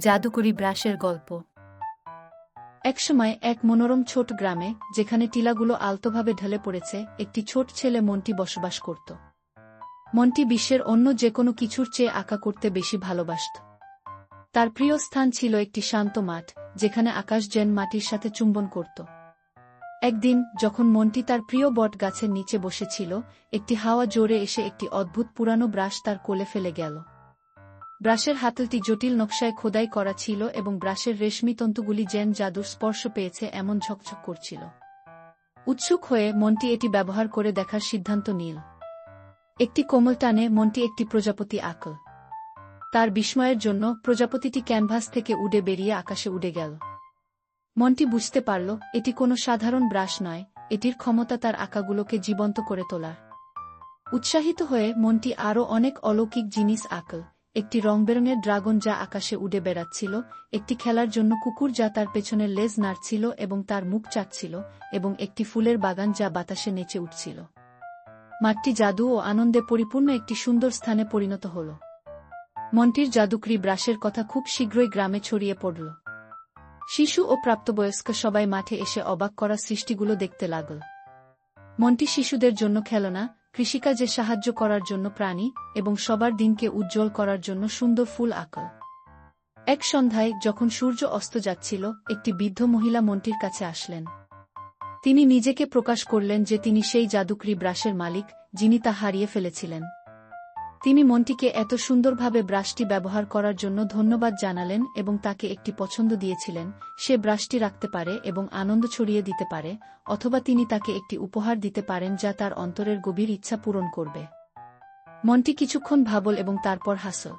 জাদুকরি ব্রাশের গল্প। একসময় এক মনোরম ছোট গ্রামে, যেখানে টিলাগুলো আলতোভাবে ঢলে পড়েছে, একটি ছোট ছেলে মন্টি বসবাস করত। মন্টি বিশ্বের অন্য যে কোনো কিছুর চেয়ে আঁকা করতে বেশি ভালোবাসত। তার প্রিয় স্থান ছিল একটি শান্ত মাঠ, যেখানে আকাশ যেন মাটির সাথে চুম্বন করত। একদিন, যখন মন্টি তার প্রিয় বট গাছের নিচে বসেছিল, একটি হাওয়া জোরে এসে একটি অদ্ভুত পুরানো ব্রাশ তার কোলে ফেলে গেল। ব্রাশের হাতলটি জটিল নকশায় খোদাই করা ছিল এবং ব্রাশের রেশমি তন্তুগুলি যেন জাদুর স্পর্শ পেয়েছে, এমন ঝকঝক করছিল। উৎসুক হয়ে মন্টি এটি ব্যবহার করে দেখার সিদ্ধান্ত নিল। একটি কোমল টানে মন্টি একটি প্রজাপতি আঁকল। তার বিস্ময়ের জন্য প্রজাপতিটি ক্যানভাস থেকে উড়ে বেরিয়ে আকাশে উড়ে গেল। মন্টি বুঝতে পারল, এটি কোনো সাধারণ ব্রাশ নয়, এটির ক্ষমতা তার আঁকাগুলোকে জীবন্ত করে তোলার। উৎসাহিত হয়ে মন্টি আরও অনেক অলৌকিক জিনিস আঁকল একটি রংবেরঙের ড্রাগন যা আকাশে উড়ে বেড়াচ্ছিল, একটি খেলার জন্য কুকুর যা তার পেছনের লেজ নাড়ছিল এবং তার মুখ চাটছিল, এবং একটি ফুলের বাগান যা বাতাসে নেচে উঠছিল। মাঠটি জাদু ও আনন্দে পরিপূর্ণ একটি সুন্দর স্থানে পরিণত হল। মন্টির জাদুকরি ব্রাশের কথা খুব শীঘ্রই গ্রামে ছড়িয়ে পড়ল। শিশু ও প্রাপ্তবয়স্ক সবাই মাঠে এসে অবাক করা সৃষ্টিগুলো দেখতে লাগল। মন্টি শিশুদের জন্য খেলনা কৃষিকাজে সাহায্য করার জন্য প্রাণী এবং সবার দিনকে উজ্জ্বল করার জন্য সুন্দর ফুল আঁকল এক সন্ধ্যায় যখন সূর্য অস্ত যাচ্ছিল, একটি বৃদ্ধ মহিলা মন্টির কাছে আসলেন। তিনি নিজেকে প্রকাশ করলেন যে তিনি সেই জাদুকরি ব্রাশের মালিক, যিনি তা হারিয়ে ফেলেছিলেন। তিনি মন্টিকে এত সুন্দরভাবে ব্রাশটি ব্যবহার করার জন্য ধন্যবাদ জানালেন এবং তাকে একটি পছন্দ দিয়েছিলেন, সে ব্রাশটি রাখতে পারে এবং আনন্দ ছড়িয়ে দিতে পারে, অথবা তিনি তাকে একটি উপহার দিতে পারেন যা তার অন্তরের গভীর ইচ্ছা পূরণ করবে। মন্টি কিছুক্ষণ ভাবল এবং তারপর হাসল।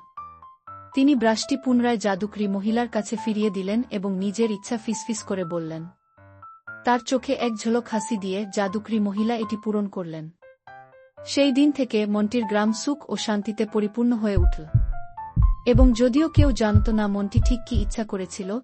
তিনি ব্রাশটি পুনরায় জাদুকরি মহিলার কাছে ফিরিয়ে দিলেন এবং নিজের ইচ্ছা ফিসফিস করে বললেন, তার চোখে এক ঝলক হাসি দিয়ে জাদুকরি মহিলা এটি পূরণ করলেন। সেই দিন থেকে মন্টির গ্রাম সুখ ও শান্তিতে পরিপূর্ণ হয়ে উঠল। এবং যদিও কেউ জানত না মন্টি ঠিক কি ইচ্ছা করেছিল